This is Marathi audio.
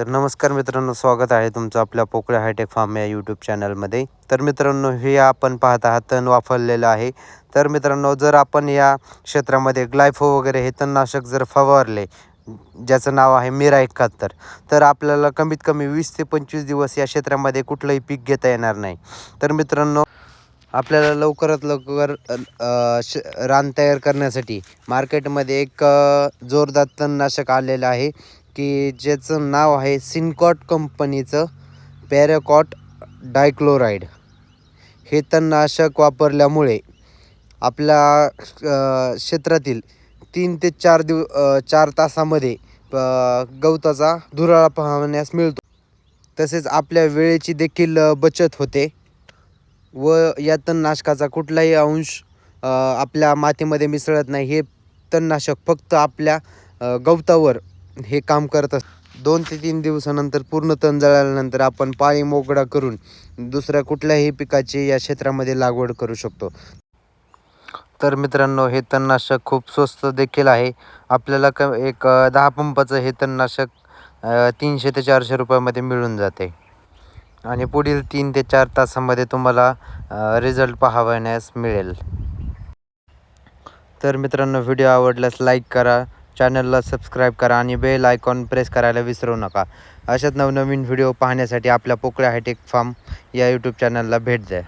तर नमस्कार मित्रांनो स्वागत आहे तुमचं आपल्या पोकळे हायटेक फार्म या यूट्यूब चॅनलमध्ये. तर मित्रांनो हे आपण पाहत आहात तण वापरलेलं आहे. तर मित्रांनो जर आपण या क्षेत्रामध्ये ग्लायफो वगैरे हे तणनाशक जर फवारले ज्याचं नाव आहे मिरा एकाहत्तर तर आपल्याला कमीत कमी वीस ते पंचवीस दिवस या क्षेत्रामध्ये कुठलंही पीक घेता येणार नाही. तर मित्रांनो आपल्याला लवकरात लवकर श रान तयार करण्यासाठी मार्केटमध्ये एक जोरदार तणनाशक आलेलं आहे. की ज्याचं नाव आहे सिनकॉट कंपनीचं पॅराकॉट डायक्लोराईड हे तणनाशक वापरल्यामुळे आपल्या क्षेत्रातील तीन ते चार दिव चार तासामध्ये गवताचा धुराळा पाहण्यास मिळतो. तसेच आपल्या वेळेची देखील बचत होते व या तणनाशकाचा कुठलाही अंश आपल्या मातीमध्ये मिसळत नाही. हे तणनाशक फक्त आपल्या गवतावर हे काम करत असतं दोन ते तीन दिवसानंतर पूर्ण तण जळाल्यानंतर आपण पाळी मोकळा करून दुसऱ्या कुठल्याही पिकाची या क्षेत्रामध्ये लागवड करू शकतो. तर मित्रांनो हे तणनाशक खूप स्वस्त देखील आहे. आपल्याला क एक दहा पंपाचं हे तणनाशक तीनशे ते चारशे रुपयामध्ये मिळून जाते. आणि पुढील तीन ते चार तासामध्ये तुम्हाला रिझल्ट पाहावण्यास मिळेल. तर मित्रांनो व्हिडिओ आवडल्यास लाईक करा. चॅनलला सबस्क्राईब करा आणि बेल आयकॉन प्रेस करायला विसरू नका. अशाच नवनवीन व्हिडिओ पाहण्यासाठी आपल्या पोकळ्या हायटेक फार्म या यूट्यूब चॅनलला भेट द्या.